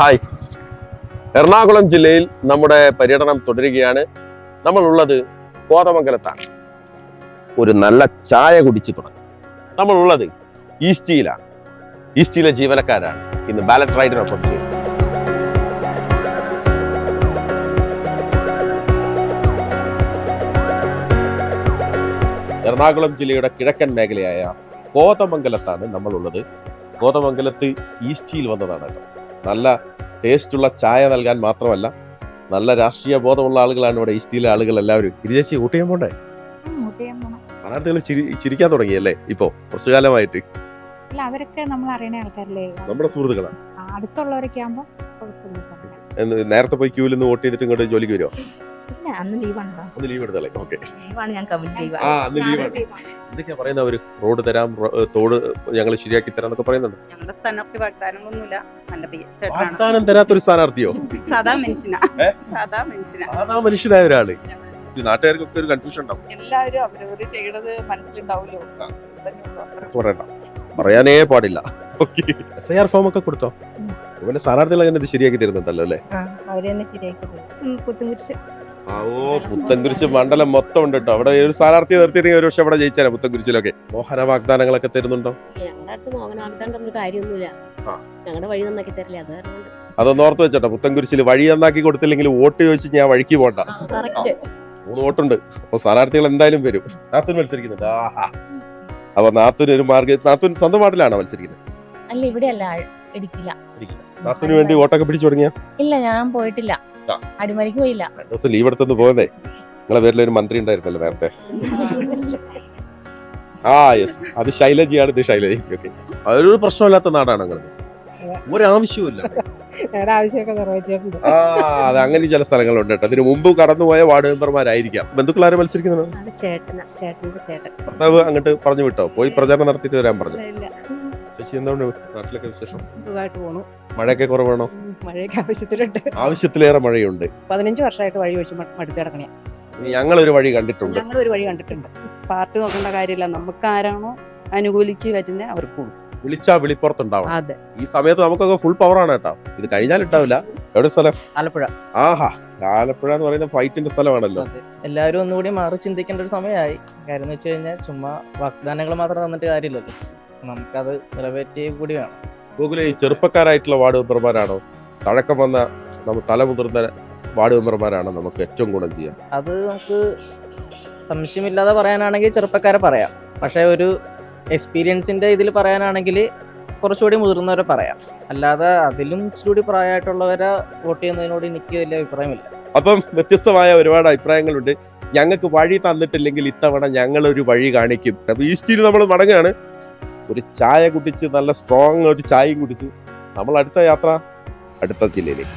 Hi. Ernakulam ജില്ലയിൽ നമ്മുടെ പര്യടനം തുടരുകയാണ്. നമ്മൾ ഉള്ളത് കോതമംഗലത്താണ്. ഒരു നല്ല ചായ കുടിച്ച് തുടങ്ങും. നമ്മൾ ഉള്ളത് ഈസ്റ്റിയിലെ ജീവനക്കാരാണ്. ഇന്ന് ബാലറ്റ് റൈഡിനൊപ്പം ചെയ്യുന്നത് എറണാകുളം ജില്ലയുടെ കിഴക്കൻ മേഖലയായ കോതമംഗലത്താണ് നമ്മളുള്ളത്. കോതമംഗലത്ത് ഈസ്റ്റിയിൽ വന്നതാണ് കേട്ടോ. നല്ല ടേസ്റ്റുള്ള ചായ നൽകാൻ മാത്രമല്ല നല്ല രാഷ്ട്രീയ ബോധമുള്ള ആളുകളാണ് ഇവിടെ ഈസ്റ്റിലെ ആളുകൾ എല്ലാവരും. ഗിരിജേച്ചി ചെയ്യാൻ പോണ്ടേ. സ്ഥാനാർത്ഥികൾ ചിരി ചിരിക്കാൻ തുടങ്ങിയല്ലേ ഇപ്പോ? കുറച്ചു കാലമായിട്ട്. അല്ല അവരൊക്കെ നമ്മൾ അറിയണ ആൾക്കാരല്ലേ? നമ്മുടെ സുഹൃത്തുക്കളാണ് അടുത്തുള്ളവരൊക്കെ ആകുമ്പോ എന്ന് നേരത്തെ പോയി ക്യൂവിൽ നിന്ന് വോട്ട് ചെയ്തിട്ട് ഇങ്ങോട്ട് ജോലിക്ക് വരുമോ അന്ന് ലീവാണല്ലോ ഒന്ന് ലീവ് എടുത്തല്ലേ ഓക്കെ ലീവാണ് ഞാൻ കമന്റ് അന്ന് ലീവാണ് എന്തൊക്കെയാ പറയുന്നത് അവർ റോഡ് തരാം തോട് ഞങ്ങൾ ശരിയാക്കി തരാം എന്നൊക്കെ പറയുന്നുണ്ട്. ഞങ്ങളുടെ സ്ഥാനാർത്ഥി വാഗ്ദാനങ്ങളൊന്നുമില്ല നല്ല വാഗ്ദാനം തരാത്തൊരു സ്ഥാനാർത്ഥിയോ? സാധാ മനുഷ്യനാ. സാധാ മനുഷ്യനാ. സാധാ മനുഷ്യനായ ഒരാൾ ഈ നാട്ടുകാർക്കൊക്കെ ഒരു കൺഫ്യൂഷൻ ഉണ്ടാവും. എല്ലാവരും അവരവര് ചെയ്യണത് മനസ്സിലുണ്ടാവുമല്ലോ. പറയണ്ട. പറയാനേ പാടില്ല. എസ് ഐ ആർ ഫോം ഒക്കെ കൊടുത്തോ? പിന്നെ സ്ഥാനാർത്ഥികൾ അങ്ങനെ ഇത് ശരിയാക്കി തരുന്നുണ്ടല്ലോ അല്ലേ? അവരെന്നെ ശരിയാക്കി തരും. ഓ പുത്തൻകുരിശ് മണ്ഡലം മൊത്തം ഉണ്ട് കേട്ടോ അവിടെ ഒരു സ്ഥാനാർത്ഥിയെ നിർത്തിയിട്ടെങ്കിൽ ഒരു പക്ഷെ അവിടെ ജയിച്ചാലേ പുത്തൻകുരിശിലൊക്കെ. മോഹന വാഗ്ദാനങ്ങളൊക്കെ തരുന്നുണ്ടോ? അതൊന്ന് ഓർത്ത് വെച്ചോട്ടോ പുത്തൻകുരിശിൽ വഴി നന്നാക്കി കൊടുത്തില്ലെങ്കിൽ വോട്ട് ചോദിച്ച് ഞാൻ വഴിക്ക് പോണ്ട. മൂന്ന് വോട്ടുണ്ട്. അപ്പൊ സ്ഥാനാർത്ഥികൾ എന്തായാലും വരും. നാത്തൂൻ മത്സരിക്കുന്നുണ്ട്. ആഹാ. അപ്പൊ നാത്തൂന് ഒരു മാർഗം നാത്തൂൻ സ്വന്തം നാട്ടിലാണോ മത്സരിക്കുന്നത്? അല്ല ഇവിടെയല്ല ഇടിക്കില്ല നാത്തൂന് വേണ്ടി വോട്ടൊക്കെ പിടിച്ചു തുടങ്ങിയ? ഇല്ല ഞാൻ പോയിട്ടില്ല. അടിമലിക്ക് പോയില്ല. രണ്ടു ദിവസം ലീവ് എടുത്തൊന്ന് പോകുന്നേ നിങ്ങളെ പേരിൽ ഒരു മന്ത്രി ഉണ്ടായിരുന്നല്ലോ നേരത്തെ. ആ യെസ് അത് ശൈലജിയാണ് ഇത് ശൈലജി. ഓക്കെ അതൊരു പ്രശ്നമില്ലാത്ത നാടാണ് അങ്ങനെ ഒരാവശ്യവുമില്ല. ആ അത് അങ്ങനെ ചില സ്ഥലങ്ങളുണ്ട് കേട്ടോ. അതിന് മുമ്പ് കടന്നുപോയ വാർഡ് മെമ്പർമാരായിരിക്കാം. ബന്ധുക്കൾ ആരും മത്സരിക്കുന്നു ചേട്ടന ചേട്ടന്റെ ചേട്ടൻ. ഭർത്താവ് അങ്ങോട്ട് പറഞ്ഞു വിട്ടോ? പോയി പ്രചാരണം നടത്തിയിട്ട് വരാൻ പറഞ്ഞു. ഇല്ല ശശി എന്താണ് നാട്ടിലൊക്കെ വിശേഷം? സുഖമായിട്ട് പോണു. മഴയൊക്കെ കുറവാണോ? മഴയൊക്കെ ആവശ്യത്തിലുണ്ട്. ആവശ്യത്തിലേറെ മഴയുണ്ട്. പതിനഞ്ച് വർഷമായിട്ട് വഴി ഒഴിച്ച് മടുത്ത് കിടക്കണേ ഞങ്ങൾ ഒരു വഴി കണ്ടിട്ടുണ്ട്. ഞങ്ങൾ ഒരു വഴി കണ്ടിട്ടുണ്ട്. പാർട്ടി നോക്കേണ്ട കാര്യമില്ല. നമുക്ക് ആരാണോ അനുകൂലിച്ച് വരുന്ന അവർക്ക് വിളിച്ചാ വിളിപ്പുറത്തുണ്ടാവണം. അതെ. ഈ സമയത്ത് നമുക്കൊക്കെ ഫുൾ പവർ ആണ് കേട്ടോ. ഇത് കഴിഞ്ഞാൽ ഉണ്ടാവില്ല എവിടെ സ്ഥലം? ആലപ്പുഴ. ആഹാ. ആലപ്പുഴ എന്ന് പറയുന്ന ഫൈറ്റിന്റെ സ്ഥലമാണല്ലോ. അതെ. എല്ലാവരും ഒന്നുകൂടി മാറി ചിന്തിക്കേണ്ട ഒരു സമയമായി. കാര്യം എന്ന് വെച്ച് കഴിഞ്ഞാൽ ചുമ്മാ വാഗ്ദാനങ്ങൾ മാത്രം തന്നിട്ട് കാര്യമില്ലല്ലോ. നമുക്കത് നിറവേറ്റി കൂടി വേണം. ഗൂഗിൾ ഈ ചെറുപ്പക്കാരായിട്ടുള്ള വാർഡ് മെമ്പർമാരാണോ? തഴക്കം വന്ന നമ്മ തലമുതിർന്ന വാർഡ് മെമ്പർമാരാണോ നമുക്ക് ഏറ്റവും ഗുണം ചെയ്യാം അത് നമുക്ക് സംശയമില്ലാതെ പറയാനാണെങ്കിൽ ചെറുപ്പക്കാരെ പറയാം. പക്ഷേ ഒരു എക്സ്പീരിയൻസിന്റെ ഇതിൽ പറയാനാണെങ്കിൽ കുറച്ചുകൂടി മുതിർന്നവരെ പറയാം. അല്ലാതെ അതിലും ഇച്ചിരി പ്രായമായിട്ടുള്ളവരെ വോട്ട് ചെയ്യുന്നതിനോട് എനിക്ക് വലിയ അഭിപ്രായമില്ല. അപ്പം വ്യത്യസ്തമായ ഒരുപാട് അഭിപ്രായങ്ങളുണ്ട്. ഞങ്ങൾക്ക് വഴി തന്നിട്ടില്ലെങ്കിൽ ഇത്തവണ ഞങ്ങളൊരു ഒരു വഴി കാണിക്കും. അപ്പം ഈസ്റ്റിൽ നമ്മൾ മടങ്ങുകയാണ്. ഒരു ചായ കുടിച്ച് നല്ല സ്ട്രോങ് ആയിട്ട് ചായയും കുടിച്ച് നമ്മൾ അടുത്ത യാത്ര അടുത്ത ജില്ലയിലേക്ക്.